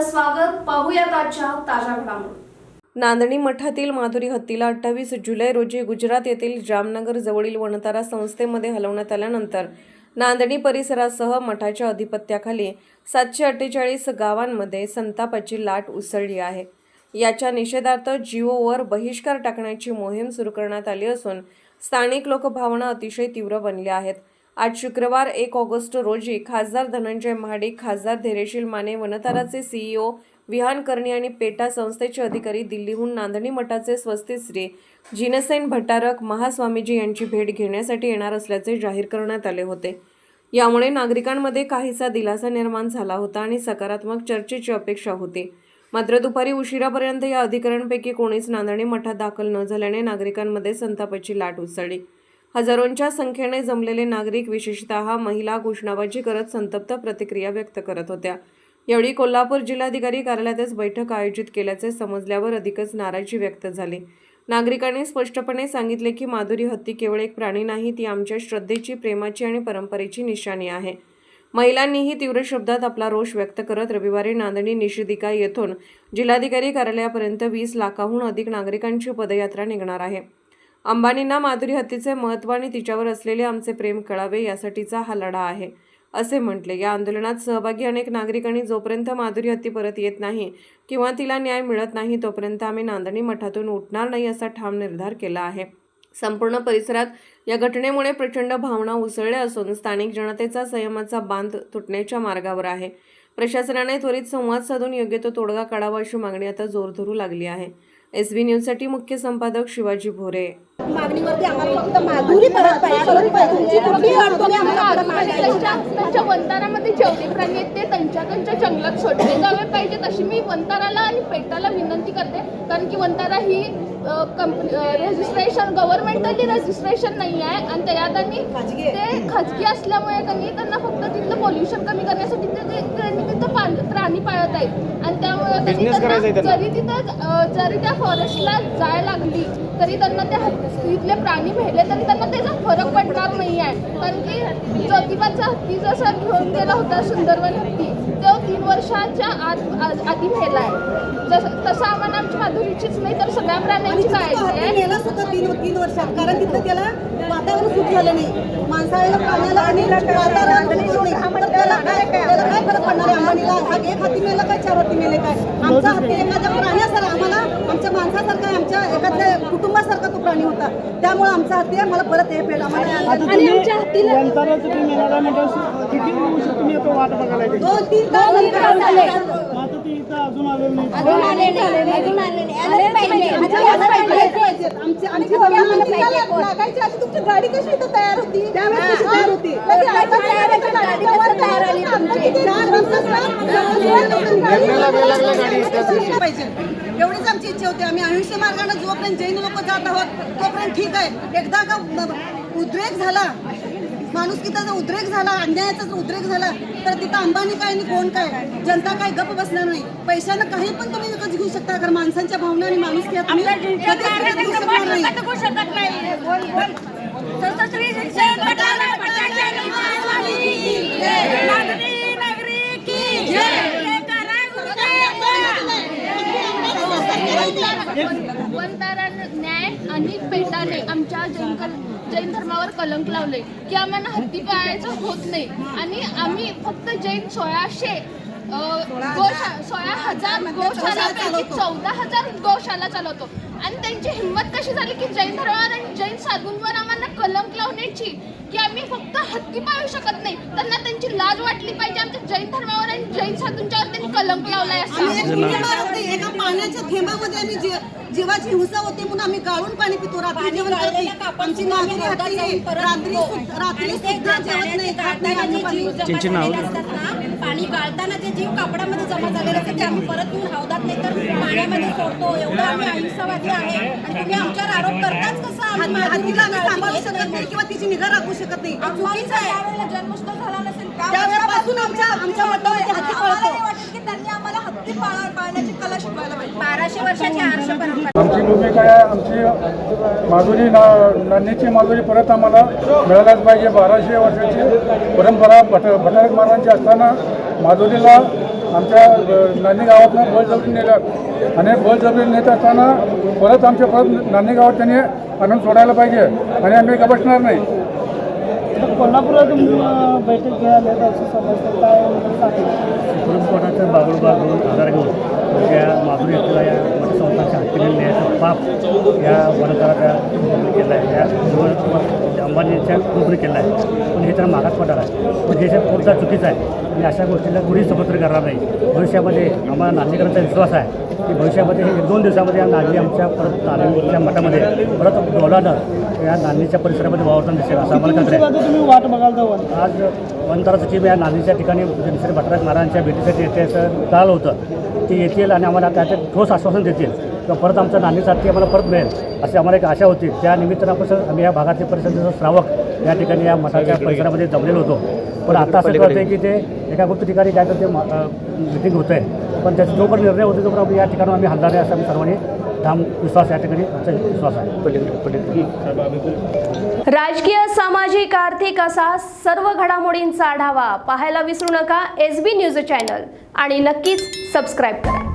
स्वागत पाहूयात आजच्या ताज्या घडामोडी. नांदणी मठातील माधुरी हत्तीला अठ्ठावीस जुलै रोजी गुजरात येथील जामनगर जवळील वनतारा संस्थेमध्ये हलवण्यात आल्यानंतर नांदणी परिसरासह मठाच्या अधिपत्याखाली सातशे अठ्ठेचाळीस गावांमध्ये संतापाची लाट उसळली आहे. याच्या निषेधार्थ जिओवर बहिष्कार टाकण्याची मोहीम सुरू करण्यात आली असून स्थानिक लोकभावना अतिशय तीव्र बनल्या आहेत. आज शुक्रवार एक ऑगस्ट रोजी खासदार धनंजय महाडिक खासदार धैर्यशील माने वनताराचे सीईओ विहान करणी आणि पेटा संस्थेचे अधिकारी दिल्लीहून नांदणी मठाचे स्वस्ती श्री जिनसेन भट्टारक महास्वामीजी यांची भेट घेण्यासाठी येणार असल्याचे जाहीर करण्यात आले होते. यामुळे नागरिकांमध्ये काहीसा दिलासा निर्माण झाला होता आणि सकारात्मक चर्चेची अपेक्षा होती. मात्र दुपारी उशिरापर्यंत या अधिकाऱ्यांपैकी कोणीच नांदणी मठात दाखल न झाल्याने नागरिकांमध्ये संतापाची लाट उसळली. हजारोंच्या संख्येने जमलेले नागरिक विशेषतः महिला घोषणाबाजी करत संतप्त प्रतिक्रिया व्यक्त करत होत्या. यावेळी कोल्हापूर जिल्हाधिकारी कार्यालयातच बैठक आयोजित केल्याचे समजल्यावर अधिकच नाराजी व्यक्त झाली. नागरिकांनी स्पष्टपणे सांगितले की माधुरी हत्ती केवळ एक प्राणी नाही ती आमच्या श्रद्धेची प्रेमाची आणि परंपरेची निशाणी आहे. महिलांनीही तीव्र शब्दात आपला रोष व्यक्त करत रविवारी नांदणी निषेधिका येथून जिल्हाधिकारी कार्यालयापर्यंत वीस लाखाहून अधिक नागरिकांची पदयात्रा निघणार आहे. अंबानींना माधुरी हत्तीचे महत्त्व आणि तिच्यावर असलेले आमचे प्रेम कळावे यासाठीचा हा लढा आहे असे म्हटले. या आंदोलनात सहभागी अनेक नागरिकांनी जोपर्यंत माधुरी हत्ती परत येत नाही किंवा तिला न्याय मिळत नाही तोपर्यंत आम्ही नांदणी मठातून उठणार नाही असा ठाम निर्धार केला आहे. संपूर्ण परिसरात या घटनेमुळे प्रचंड भावना उसळल्या असून स्थानिक जनतेचा संयमाचा बांध तुटण्याच्या मार्गावर आहे. प्रशासनाने त्वरित संवाद साधून योग्य तो तोडगा काढावा अशी मागणी आता जोर धरू लागली आहे. एस बी न्यूजसाठी मुख्य संपादक शिवाजी भोरे. मागणीवरती आम्हाला फक्त माधुरी परत पाहिजे. परत पाहिजे तुमची कुठली आम्हाला मागायला त्यांच्या त्यांच्या वंतारामध्ये जेवढे प्राणी आहेत ते त्यांच्या त्यांच्या जंगलात सोडले जावे पाहिजेत अशी मी वंताराला आणि पेटाला विनंती करते. कारण की वंतारा ही कंपनी रजिस्ट्रेशन गव्हर्नमेंटली रजिस्ट्रेशन नाही आहे. आणि त्यात आणि. ते खाजगी असल्यामुळे त्यांनी त्यांना फक्त तिथलं पोल्युशन कमी करण्यासाठी ते ते- त्यांनी तिथं प्राणी पाळत आहेत. आणि त्यामुळे जरी तिथं जरी त्या फॉरेस्टला जायला लागली तरी त्यांना त्या हत्तीतले प्राणी भेटले तरी त्यांना त्याचा फरक पडणार नाही आहे. कारण की ज्योतिबाचा हत्ती जसा घेऊन गेला होता सुंदरवन हत्ती तो तीन वर्षाच्या आत आधी मेला आहे. जसं तसं आम्हाला आमची माधुरीचीच नाही तर सगळ्या प्राण्यांची काळजी आहे. तीन तीन वर्षात. कारण तिथं त्याला वातावरण सुट झालं नाही. माणसाळ्याला प्राण्याला आणि होत काय फरक पडणार आहे? हा एक मेला काय चार हत्ती मेले काय? आमचा हत्ती एखाद्या प्राण्यासारखा आम्हाला आमच्या माणसासारखा आमच्या एखाद्या कुटुंबासारखा तो प्राणी होता. त्यामुळे आमचा हत्ती आहे मला परत हे भेट आम्हाला दोन तीन तास झाले. मग आता ती इथं अजून आलेलं नाही. अजून आले नाही. अजून आले नाही. आलेच पाहिजे. अजून आलेच पाहिजे. आमची आमची आम्ही लागायच्या आधी तुमची गाडी कशी इथं तयार होती? त्यावेळेस कशी तयार होती? लगे आता तयार आहे तर गाडी कसं तयार आली तुमची? चार दिवसात पाहिजे एवढीच आमची इच्छा होती. आम्ही आयुष्य मार्गाने जोपर्यंत जैन लोक जात आहोत तोपर्यंत ठीक आहे. एकदा का उद्रेक झाला माणूस की त्याचा उद्रेक झाला अन्यायाचा जर उद्रेक झाला तर तिथं अंबानी काय आणि कोण काय? जनता काय गप्प बसणार नाही. पैशानं काही पण तुम्ही विकत घेऊ शकता कारण माणसांच्या भावना आणि माणूस की तुम्ही कधीच विकत घेऊ शकणार नाही. वंतारा न्याय आणि पेटाने आमच्या जैन जैन धर्मावर कलंक लावले की आम्हाला हत्ती पाळायचं होत नाही. आणि आम्ही फक्त जैन सोळाशे सोळा हजार गोशालापैकी चौदा हजार गोशाला चालवतो. आणि त्यांची हिंमत कशी झाली की जैन धर्मावर आणि जैन साधूंवर आम्हाला कलंक लावण्याची की आम्ही फक्त हत्ती पाळू शकत नाही त्यांना त्यांची लाज वाटली पाहिजे. आमच्या जैन धर्मावर आणि जैन साधूंच्यावर त्यांनी कलंक लावलाय असं. एका पाण्याच्या थेंबामध्ये आम्ही जीवाची हिंसा होती म्हणून आम्ही गाळून पाणी पितो. रात्री जेवण. आमची मागणी रात्री रात्री सु- रात्री सुद्धा जेवत नाही. खात नाही आम्ही पाणी. पाणी गाळताना जे जीव कापडामध्ये जमा झालेले असतात ते आम्ही परत येऊन हौदात नाही तर पाण्यामध्ये सोडतो एवढं आम्ही अहिंसावादी आहे. आणि तुम्ही आमच्यावर आरोप करताच कसं आम्ही सांभाळू शकत नाही? किंवा तिची निगा राखू शकत नाही. चुकीचं आहे. त्यावेळेला झाला नसेल त्यावेळेपासून आमच्या आमच्या हत्ती पळतो हे की त्यांनी आम्हाला हत्ती पाळा पाळण्याची कला शिकवायला पाहिजे. बाराशे वर्षाची परंपरा. आमची भूमिका आहे? आमची माधुरी ना नाण्याची माधुरी परत आम्हाला मिळायलाच पाहिजे. बाराशे वर्षाची परंपरा भट भटारक महाराजांची असताना माधुरीला आमच्या नांदी गावातनं बळजबरी नेलं आणि बळजबरी नेत असताना परत आमच्या परत नांदी गावात त्यांनी आणून सोडायला पाहिजे. आणि आम्ही का बसणार नाही कोल्हापुरात बैठक घ्यायला असं समजतं काय सुप्रीम घेऊन आधार घेऊन त्या माधुरी हत्येला या मतसंस्थांच्या हत्येने न्यायाचं पाप या वनकराच्या केलं आहे. या अंबानीच्या ग्रुपने केलं आहे. पण हे तर मागास पडणार आहे. पण हे जे पूर्णतः चुकीचं आहे. आणि अशा गोष्टीला कुणी समर्थन करणार नाही. भविष्यामध्ये आम्हाला नागरिकांचा विश्वास आहे की भविष्यामध्ये हे एक दोन दिवसामध्ये या नागरी आमच्या परत नागरिकच्या मठामध्ये परत डोलानं या नांदीच्या परिसरामध्ये वावरताना दिसेल असं आम्हाला खात्री वाट बघाल तर आज वनतराचं टीम या नांदीच्या ठिकाणी निसर्ग भटराज महाराजांच्या भेटीसाठी येते असं कळालं होतं. ते येतील आणि आम्हाला त्याचे ठोस आश्वासन देतील किंवा परत आमचं नांदीसाठी आम्हाला परत मिळेल अशी आम्हाला एक आशा होती. त्या निमित्तानं आपण आम्ही या भागातील परिसराचे श्रावक या ठिकाणी या मठाच्या परिसरामध्ये जमलेलो होतो. पण आता असं कळतं आहे की ते एका गुप्त ठिकाणी काय तर ते मिटिंग होतं आहे पण त्याचा जो पण निर्णय होतो तो पण या ठिकाणी आम्ही हलणार आहे असं आम्ही सर्वांनी ठाम विश्वास या ठिकाणी आमचा विश्वास आहे. राजकीय सामाजिक आर्थिक असा सर्व घडामोडींचा आढावा पाहायला विसरू नका. एस बी न्यूज चॅनल आणि नक्कीच सबस्क्राईब करा.